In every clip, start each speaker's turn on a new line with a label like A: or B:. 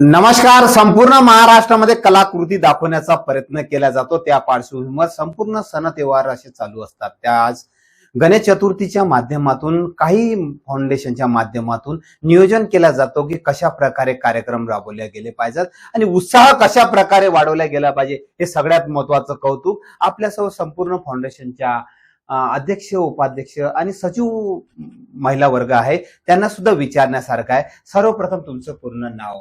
A: नमस्कार संपूर्ण महाराष्ट्रामध्ये कलाकृती दाखवण्याचा प्रयत्न केला जातो. त्या पार्श्वभूमीवर संपूर्ण सण त्योहार असे चालू असतात. त्या आज गणेश चतुर्थीच्या माध्यमातून काही फाउंडेशनच्या माध्यमातून नियोजन केला जातो की कशा प्रकारे कार्यक्रम राबवले गेले पाहिजेत आणि उत्साह कशा प्रकारे वाढवला गेला पाहिजे हे सगळ्यात महत्वाचं कौतुक आपल्यासह संपूर्ण फाउंडेशनच्या अध्यक्ष उपाध्यक्ष आणि सचिव महिला वर्ग आहे. त्यांना सुद्धा विचारण्यासारखं आहे. सर्वप्रथम तुमचं पूर्ण नाव.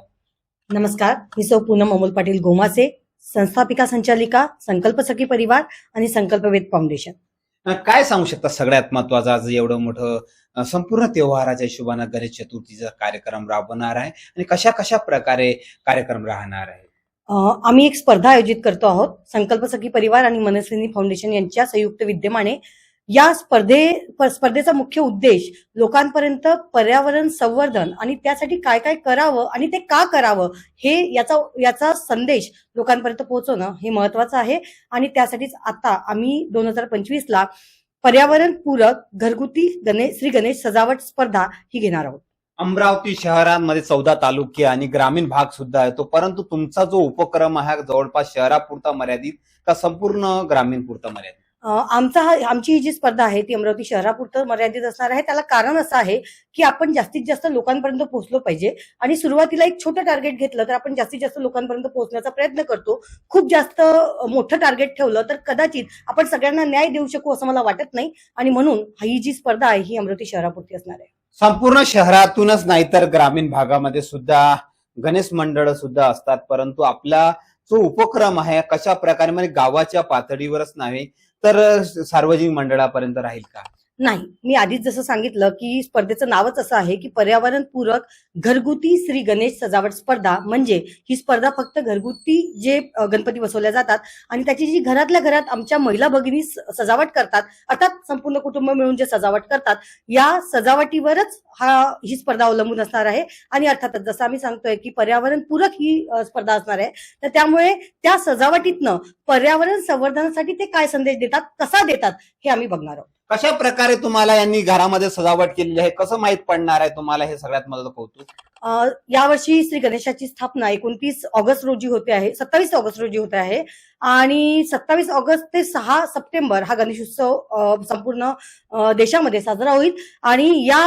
B: नमस्कार मी सौ पूनम अमोल पाटील गोमासे संस्थापिका संचालिका संकल्प सखी परिवार आणि संकल्पवेद फाउंडेशन.
A: काय सांगू शकता? सगळ्यात महत्वाचं आज एवढं मोठं संपूर्ण त्योहाराच्या हिशोबानं गणेश चतुर्थीचा कार्यक्रम राबवणार आहे आणि कशा कशा प्रकारे कार्यक्रम राहणार आहे?
B: आम्ही एक स्पर्धा आयोजित करतो आहोत संकल्प सखी परिवार आणि मनस्विनी फाउंडेशन यांच्या संयुक्त विद्यमाने. या स्पर्धे स्पर्धेचा मुख्य उद्देश लोकांपर्यंत पर्यावरण संवर्धन आणि त्यासाठी काय काय करावं आणि ते का करावं हे याचा याचा संदेश लोकांपर्यंत पोहोचवणं हे महत्वाचं आहे. आणि त्यासाठीच आता आम्ही दोन हजार पंचवीसला पर्यावरणपूरक पर्यावरण पूरक घरगुती गणेश श्री गणेश सजावट स्पर्धा ही घेणार आहोत.
A: अमरावती शहरांमध्ये चौदा तालुके आणि ग्रामीण भाग सुद्धा येतो. परंतु तुमचा जो उपक्रम आहे जवळपास शहरापुरता मर्यादित का संपूर्ण ग्रामीण पुरता मर्यादित?
B: आमचा हा आमची ही जी स्पर्धा आहे ती अमरावती शहरापुरतं मर्यादित असणार आहे. त्याला कारण असं आहे की आपण जास्तीत जास्त लोकांपर्यंत पोहोचलो पाहिजे आणि सुरुवातीला एक छोटं टार्गेट घेतलं तर आपण जास्तीत जास्त लोकांपर्यंत पोहोचण्याचा प्रयत्न करतो. खूप जास्त मोठं टार्गेट ठेवलं तर कदाचित आपण सगळ्यांना न्याय देऊ शकू असं मला वाटत नाही. आणि म्हणून ही जी स्पर्धा आहे ही अमरावती शहरापुरती असणार आहे.
A: संपूर्ण शहरातूनच नाही तर ग्रामीण भागामध्ये सुद्धा गणेश मंडळ सुद्धा असतात. परंतु आपला जो उपक्रम आहे कशा प्रकारे म्हणजे गावाच्या पातळीवरच नाही तर सार्वजनिक मंडळापर्यंत राहील का?
B: नाही. मी आधीच जसं सांगितलं की स्पर्धेचं नावच असं आहे की पर्यावरण पूरक घरगुती श्री गणेश सजावट स्पर्धा म्हणजे ही स्पर्धा फक्त घरगुती जे गणपती बसवल्या जातात आणि त्याची जी घरातल्या घरात आमच्या महिला भगिनी सजावट करतात अर्थात संपूर्ण कुटुंब मिळून जे सजावट करतात या सजावटीवरच हा ही स्पर्धा अवलंबून असणार आहे. आणि अर्थातच जसं आम्ही सांगतोय की पर्यावरण पूरक ही स्पर्धा असणार आहे तर त्यामुळे त्या सजावटीतनं पर्यावरण संवर्धनासाठी ते काय संदेश देतात कसा देतात हे आम्ही बघणार आहोत.
A: कशा प्रकारे तुम्हाला यांनी घरामध्ये सजावट केलेली आहे? कसं माहीत पडणार आहे तुम्हाला हे सगळ्यात मला कौतुक?
B: यावर्षी श्री गणेशाची स्थापना एकोणतीस ऑगस्ट रोजी होते आहे सत्तावीस ऑगस्ट रोजी होते आहे. आणि सत्तावीस ऑगस्ट ते सहा सप्टेंबर हा गणेशोत्सव संपूर्ण देशामध्ये साजरा होईल. आणि या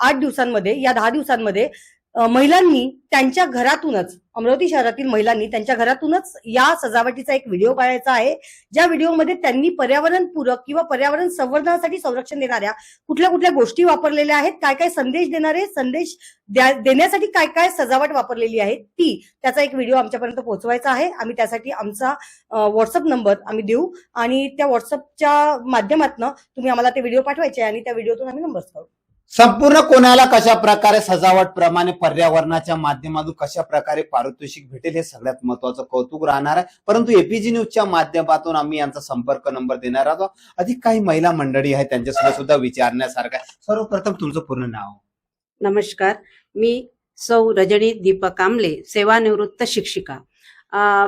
B: आठ दिवसांमध्ये या दहा दिवसांमध्ये महिलांनी त्यांच्या घरातूनच अमरावती शहरातील महिलांनी त्यांच्या घरातूनच या सजावटीचा एक व्हिडिओ काढायचा आहे ज्या व्हिडिओमध्ये त्यांनी पर्यावरणपूरक किंवा पर्यावरण संवर्धनासाठी संरक्षण देणाऱ्या कुठल्या कुठल्या गोष्टी वापरलेल्या आहेत काय काय संदेश देणारे संदेश द्या- देण्यासाठी काय काय सजावट वापरलेली आहे ती त्याचा एक व्हिडिओ आमच्यापर्यंत पोहोचवायचा आहे. आम्ही त्यासाठी आमचा व्हॉट्सअप नंबर आम्ही देऊ आणि त्या व्हॉट्सअपच्या माध्यमातून तुम्ही आम्हाला ते व्हिडिओ पाठवायचे आणि त्या व्हिडिओतून आम्ही नंबर्स काढू.
A: संपूर्ण कोणाला कशा प्रकारे सजावट प्रमाणे पर्यावरणाच्या माध्यमातून कशा प्रकारे पारितोषिक भेटेल हे सगळ्यात महत्वाचं कौतुक राहणार आहे. परंतु एपीजी न्यूजच्या माध्यमातून आम्ही यांचा संपर्क नंबर देणार आहोत. अधिक काही महिला मंडळी आहेत त्यांच्यासोबत सुद्धा विचारण्यासारखं आहे. सर्वप्रथम तुमचं पूर्ण नाव.
C: नमस्कार. मी सौ रजनी दीपक कांबळे सेवानिवृत्त शिक्षिका.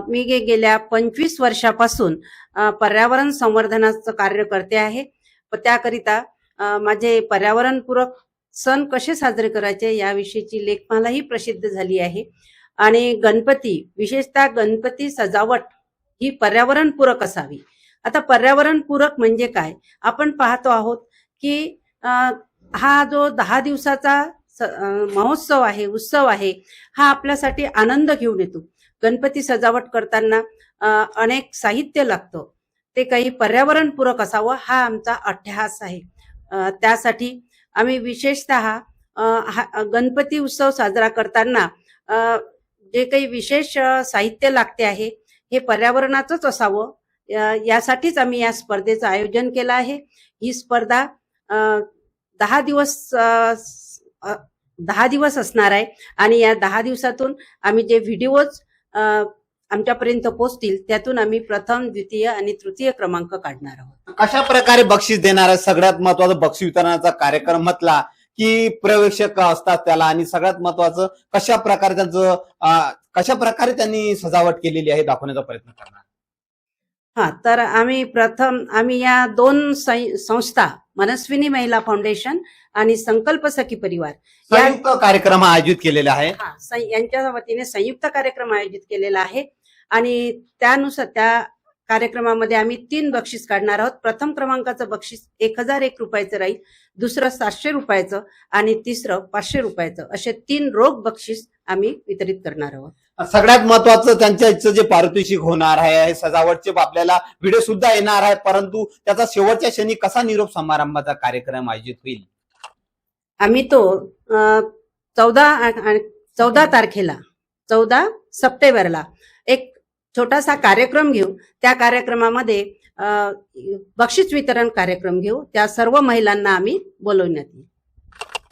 C: मी गेल्या पंचवीस वर्षापासून पर्यावरण संवर्धनाचं कार्य करते आहे. त्याकरिता माझे पर्यावरणपूरक सण कसे साजरे करायचे याविषयीची लेखमालाही प्रसिद्ध झाली आहे. आणि गणपती विशेषतः गणपती सजावट ही पर्यावरणपूरक असावी. आता पर्यावरणपूरक म्हणजे काय? आपण पाहतो आहोत की हा जो दहा दिवसाचा स- महोत्सव आहे उत्सव आहे हा आपल्यासाठी आनंद घेऊन येतो. गणपती सजावट करताना अनेक साहित्य लागतं. ते काही पर्यावरणपूरक असावं हा आमचा अट्टहास आहे. त्यासाठी आम्ही विशेषतः हा- गणपती उत्सव साजरा करताना जे काही विशेष साहित्य लागते आहे हे पर्यावरणाचंच असावं. यासाठीच आम्ही या स्पर्धेचं आयोजन केलं आहे. ही स्पर्धा दहा दिवस दहा दिवस असणार आहे आणि या दहा दिवसातून आम्ही जे व्हिडिओज आमच्यापर्यंत पोचतील त्यातून आम्ही प्रथम द्वितीय आणि तृतीय क्रमांक काढणार आहोत.
A: कशा प्रकारे बक्षीस देणार सगळ्यात महत्वाचं बक्षीस वितरणाचा कार्यक्रम म्हटला की प्रवेशक असतात त्याला आणि सगळ्यात महत्वाचं कशा प्रकारे त्यांचं कशा प्रकारे त्यांनी सजावट केलेली आहे दाखवण्याचा प्रयत्न करणार.
C: हा तर आम्ही प्रथम आम्ही या दोन संस्था मनस्विनी महिला फाउंडेशन आणि संकल्प सखी परिवार या
A: संयुक्त कार्यक्रम आयोजित केलेला आहे.
C: हा यांच्या वतीने संयुक्त कार्यक्रम आयोजित केलेला आहे. आणि त्यानुसार त्या कार्यक्रमामध्ये आम्ही तीन बक्षीस काढणार आहोत. प्रथम क्रमांकाचं बक्षीस एक हजार एक रुपयाचं राहील. दुसरं सातशे रुपयाचं आणि तिसरं पाचशे रुपयाचं. असे तीन रोख बक्षीस आम्ही वितरित करणार आहोत.
A: सगळ्यात महत्वाचं त्यांच्या जे पारितोषिक होणार आहे हे सजावटचे आपल्याला व्हिडिओ सुद्धा येणार आहे परंतु त्याचा शेवटच्या क्षणी कसा निरोप समारंभाचा कार्यक्रम आयोजित होईल?
C: आम्ही तो चौदा चौदा तारखेला चौदा सप्टेंबरला छोटासा कार्यक्रम घेऊ. त्या कार्यक्रमामध्ये बक्षीस वितरण कार्यक्रम घेऊ. त्या सर्व महिलांना आम्ही बोलवण्यात येईल.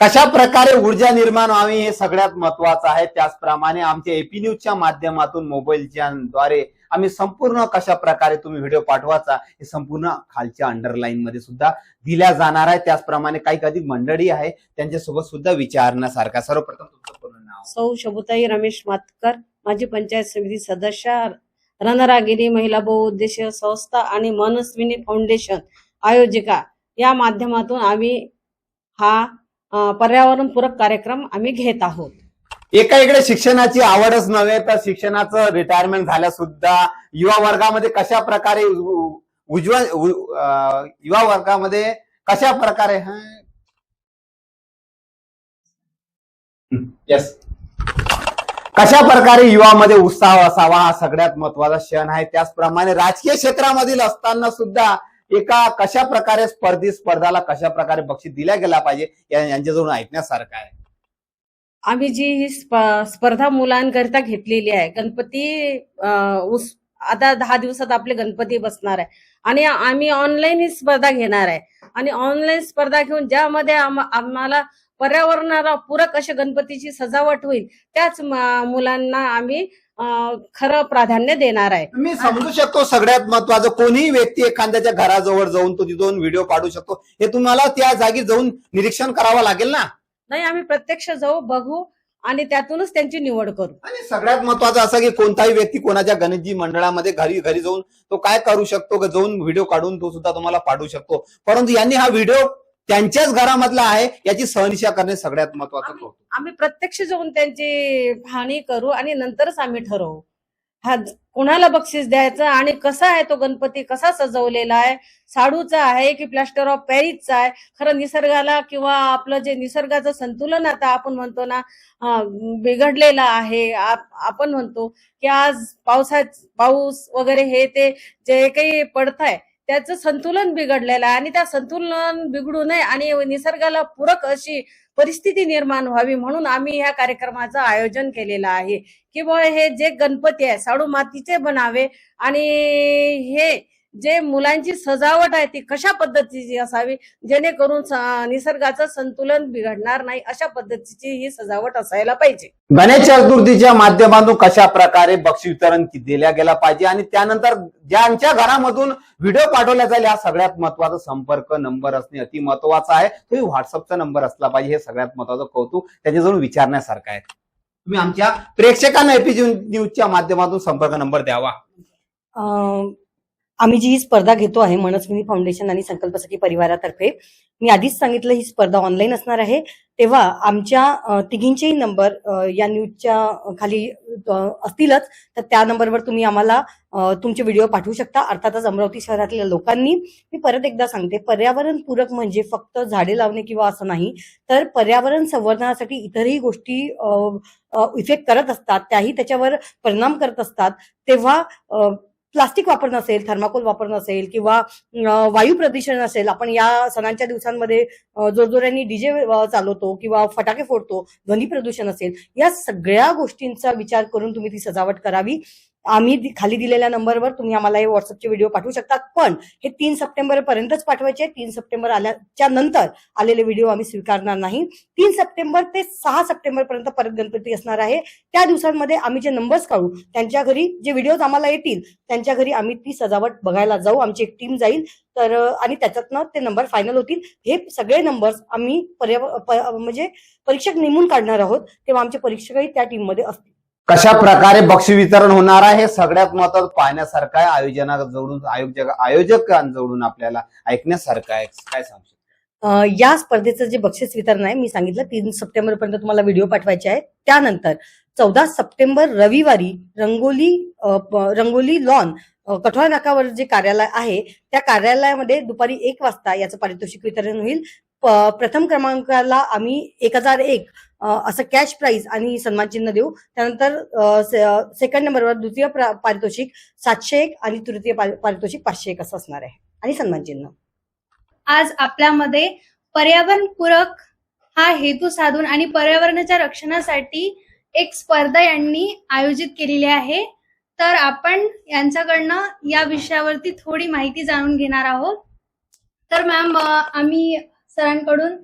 A: कशा प्रकारे ऊर्जा निर्माण व्हावी हे सगळ्यात महत्वाचं आहे. त्याचप्रमाणे आमच्या एपी न्यूजच्या माध्यमातून मोबाईलच्या द्वारे आम्ही संपूर्ण कशा प्रकारे तुम्ही व्हिडिओ पाठवायचा हे संपूर्ण खालच्या अंडरलाईन मध्ये सुद्धा दिल्या जाणार आहे. त्याचप्रमाणे काही कधी मंडळी आहे त्यांच्यासोबत सुद्धा विचारण्यासारखा. सर्वप्रथम तुमचं पूर्ण नाव.
D: सौ शबुताई रमेश मातकर माजी पंचायत समिती सदस्य रणरागिरी महिला बहुउद्देशीय संस्था आणि मनस्विनी फाउंडेशन आयोजिका. या माध्यमातून आम्ही हा पर्यावरणपूरक कार्यक्रम आम्ही घेत आहोत.
A: एका इकडे शिक्षणाची आवडच नव्हे तर शिक्षणाचं रिटायरमेंट झाल्या सुद्धा युवा वर्गामध्ये कशा प्रकारे उज्ज्वल युवा वर्गामध्ये कशा प्रकारे येस कशा प्रकारे युवामध्ये उत्साह असावा हा सगळ्यात महत्त्वाचा क्षण आहे. त्याचप्रमाणे राजकीय क्षेत्रामधील असताना सुद्धा एका कशा प्रकारे स्पर्धी स्पर्धाला कशा प्रकारे बक्षीस दिल्या गेला पाहिजे या- यांच्याजवळून ऐकण्यासारखं आहे.
D: आम्ही जी ही स्प- स्पर्धा मुलांकरिता घेतलेली आहे गणपती उस- आता दहा दिवसात आपले गणपती बसणार आहे. आणि आम्ही ऑनलाईन ही स्पर्धा घेणार आहे. आणि ऑनलाईन स्पर्धा घेऊन ज्यामध्ये आम- आम्हाला पर्यावरणाला पूरक अशी गणपतीची सजावट होईल त्याच मुलांना आम्ही खरं प्राधान्य देणार आहे.
A: मी समजू शकतो सगळ्यात महत्वाचं कोणीही व्यक्ती एखाद्याच्या घराजवळ जाऊन तो तिथून व्हिडिओ काढू शकतो. हे तुम्हाला त्या जागी जाऊन निरीक्षण करावं लागेल ना?
D: नाही आम्ही प्रत्यक्ष जाऊ बघू आणि त्यातूनच त्यांची निवड करू.
A: आणि सगळ्यात महत्वाचं असं की कोणताही व्यक्ती कोणाच्या गणेशजी मंडळामध्ये घरी घरी जाऊन तो काय करू शकतो जाऊन व्हिडिओ काढून तो सुद्धा तुम्हाला पाठवू शकतो. परंतु यांनी हा व्हिडिओ त्यांच्याच घरामधला आहे याची सहनिशा करणे सगळ्यात महत्वाचं
D: आम्ही- प्रत्यक्ष जाऊन त्यांची पाहणी करू आणि नंतरच आम्ही ठरवू. हा कोणाला बक्षीस द्यायचं आणि कसा आहे तो गणपती कसा सजवलेला आहे? साडूचा आहे की प्लास्टर ऑफ पॅरिसचा आहे? खरं निसर्गाला किंवा आपलं जे निसर्गाचं संतुलन आता आपण म्हणतो ना अं, बिघडलेलं आहे आप- आपण म्हणतो की आज पावसात पाऊस वगैरे हे ते जे काही पडत आहे त्याचं संतुलन बिघडलेलं आहे आणि त्या संतुलन बिघडू नये आणि निसर्गाला पूरक अशी परिस्थिती निर्माण व्हावी म्हणून आम्ही ह्या कार्यक्रमाचं आयोजन केलेलं आहे. किंवा हे जे गणपती आहे साडू मातीचे बनावे आणि हे जे मुलांची सजावट आहे ती कशा पद्धतीची असावी? जेणेकरून निसर्गाचं संतुलन बिघडणार नाही अशा पद्धतीची ही सजावट असायला पाहिजे.
A: गणेश चतुर्थीच्या माध्यमातून कशा प्रकारे बक्षीस वितरण की- दिल्या गेला पाहिजे? आणि त्यानंतर ज्यांच्या घरामधून व्हिडिओ पाठवला जाईल हा सगळ्यात महत्त्वाचा संपर्क नंबर असणे अति महत्त्वाचा आहे. तो व्हॉट्सअपचा नंबर असला पाहिजे हे सगळ्यात महत्वाचं कौतुक त्याच्याजवळ विचारण्यासारखं आहे. तुम्ही आमच्या प्रेक्षकांना एपीजी न्यूजच्या माध्यमातून संपर्क नंबर द्यावा.
B: आम्ही जी ही स्पर्धा घेतो आहे मनस्विनी फाउंडेशन आणि संकल्पसखी परिवारातर्फे मी आधीच सांगितलं ही स्पर्धा ऑनलाईन असणार आहे. तेव्हा आमच्या तिघींचेही नंबर या न्यूजच्या खाली असतीलच. तर त्या नंबरवर तुम्ही आम्हाला तुमचे व्हिडिओ पाठवू शकता. अर्थातच अमरावती शहरातल्या लोकांनी मी परत एकदा सांगते पर्यावरण पूरक म्हणजे फक्त झाडे लावणे किंवा असं नाही तर पर्यावरण संवर्धनासाठी इतरही गोष्टी इफेक्ट करत असतात त्याही त्याच्यावर परिणाम करत असतात. तेव्हा प्लास्टिक वापरणं असेल थर्माकोल वापरणं असेल किंवा वायू प्रदूषण असेल आपण या सणांच्या दिवसांमध्ये जोरजोऱ्यांनी डीजे चालवतो किंवा फटाके फोडतो ध्वनी प्रदूषण असेल या सगळ्या गोष्टींचा विचार करून तुम्ही ती सजावट करावी. आम्ही दि- खाली दिलेल्या नंबरवर तुम्ही आम्हाला हे व्हॉट्सअपचे व्हिडिओ पाठवू शकता पण हे तीन सप्टेंबर पर्यंतच पाठवायचे तीन सप्टेंबर आल्याच्यानंतर आलेले व्हिडिओ आम्ही स्वीकारणार नाही. तीन सप्टेंबर ते सहा सप्टेंबर पर्यंत परत गणपती असणार आहे. त्या दिवसांमध्ये आम्ही जे नंबर्स काढू त्यांच्या घरी जे व्हिडिओज आम्हाला येतील त्यांच्या घरी आम्ही ती सजावट बघायला जाऊ. आमची एक टीम जाईल. तर आणि त्याच्यातनं ते नंबर फायनल होतील. हे सगळे नंबर्स आम्ही पर्याव प- म्हणजे परीक्षक नेमून काढणार आहोत. तेव्हा आमचे परीक्षकही त्या टीममध्ये असतील.
A: कशा प्रकारे बक्षी वितरण होणार आहे हे सगळ्यात महत्वाचं पाहण्यासारखं आहे. आयोजनाजवळून आयोजक आयोजकांजवळून आपल्याला ऐकण्यासारखं आहे. काय सांगू
B: या स्पर्धेचं जे बक्षीस वितरण आहे मी सांगितलं तीन सप्टेंबर पर्यंत तुम्हाला व्हिडिओ पाठवायचे आहे त्यानंतर चौदा सप्टेंबर रविवारी रंगोली रंगोली लॉन कठोळा नाकावर जे कार्यालय आहे त्या कार्यालयामध्ये दुपारी एक वाजता याचं पारितोषिक वितरण होईल. प्रथम क्रमांकाला आम्ही एक हजार एक असं कॅश प्राइज आणि सन्मान चिन्ह देऊ. त्यानंतर से- सेकंड नंबरवर द्वितीय पारितोषिक सातशे एक आणि तृतीय पारितोषिक पाचशे एक असं असणार आहे. आणि सन्मान चिन्ह
E: आज आपल्यामध्ये पर्यावरणपूरक हा हेतू साधून आणि पर्यावरणाच्या रक्षणासाठी एक स्पर्धा यांनी आयोजित केलेली आहे. तर आपण यांच्याकडनं या विषयावरती थोडी माहिती जाणून घेणार आहोत. तर मॅम आम्ही सरांकडून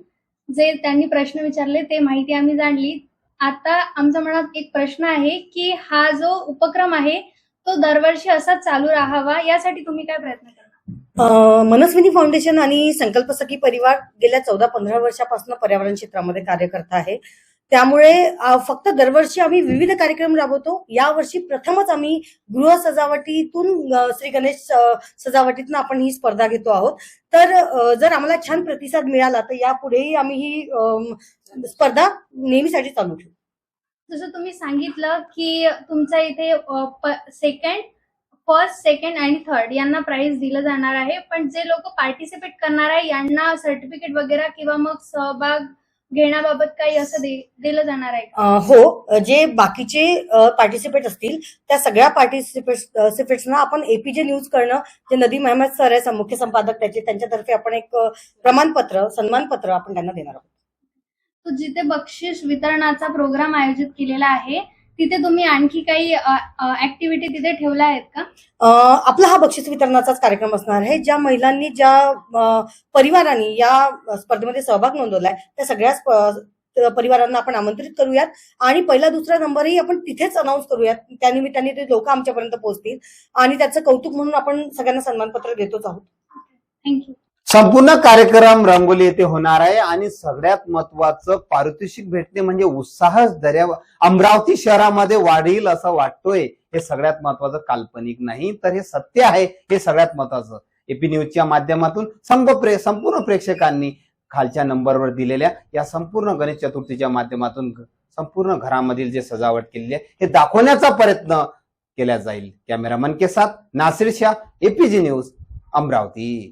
E: जे त्यांनी प्रश्न विचारले ते माहिती आम्ही जाणली. आता आमच्या मनात एक प्रश्न आहे की हा जो उपक्रम आहे तो दरवर्षी असाच चालू राहावा यासाठी तुम्ही काय प्रयत्न करणार?
B: मनस्विनी फाउंडेशन आणि संकल्प सखी परिवार गेल्या चौदा पंधरा वर्षापासून पर्यावरण क्षेत्रामध्ये कार्य करत आहे. त्यामुळे फक्त दरवर्षी आम्ही विविध कार्यक्रम राबवतो. यावर्षी प्रथमच आम्ही गृह सजावटीतून श्री गणेश सजावटीतून आपण ही स्पर्धा घेतो आहोत. तर जर आम्हाला छान प्रतिसाद मिळाला तर यापुढेही आम्ही ही स्पर्धा नेहमीसाठी चालू ठेवू.
E: जसं तुम्ही सांगितलं की तुमच्या इथे सेकंड फर्स्ट सेकंड आणि थर्ड यांना प्राइस दिलं जाणार आहे. पण जे लोक पार्टिसिपेट करणार आहे यांना सर्टिफिकेट वगैरे किंवा मग सहभाग घेण्याबाबत काही असं दिलं जाणार आहे
B: हो. जे बाकीचे पार्टिसिपेट असतील त्या सगळ्या पार्टिसिपेट्सना आपण एपीजे न्यूज करणं जे नदी मेहमद सर आहे मुख्य संपादक त्याचे त्यांच्यातर्फे आपण एक प्रमाणपत्र सन्मानपत्र आपण त्यांना देणार आहोत.
E: तो जिथे बक्षीस वितरणाचा प्रोग्राम आयोजित केलेला आहे तिथे तुम्ही आणखी काही ऍक्टिव्हिटी तिथे ठेवल्या आहेत का?
B: आपला हा बक्षीस वितरणाचाच कार्यक्रम असणार आहे ज्या महिलांनी ज्या परिवारांनी या स्पर्धेमध्ये सहभाग नोंदवलाय त्या सगळ्या स्प- परिवारांना आपण आमंत्रित करूयात. आणि पहिला दुसरा नंबरही आपण तिथेच अनाऊन्स करूयात. त्यानिमित्ताने ते लोक आमच्यापर्यंत पोहोचतील. आणि त्याचं कौतुक म्हणून आपण सगळ्यांना सन्मानपत्र देतोच आहोत.
E: थँक्यू
A: संपूर्ण कार्यक्रम रंगोली येथे होणार आहे आणि सगळ्यात महत्वाचं पारितोषिक भेटणे म्हणजे उत्साहच दर्या अमरावती शहरामध्ये वाढील असं वाटतोय. हे सगळ्यात महत्वाचं. काल्पनिक नाही तर हे सत्य आहे. हे सगळ्यात महत्वाचं. एपी न्यूजच्या माध्यमातून संप प्रे संपूर्ण प्रेक्षकांनी खालच्या नंबरवर दिलेल्या या संपूर्ण गणेश चतुर्थीच्या माध्यमातून संपूर्ण घरामधील जे सजावट केलेली आहे हे दाखवण्याचा प्रयत्न केला जाईल. कॅमेरामन के साथ नासिर शाह एपीजी न्यूज अमरावती.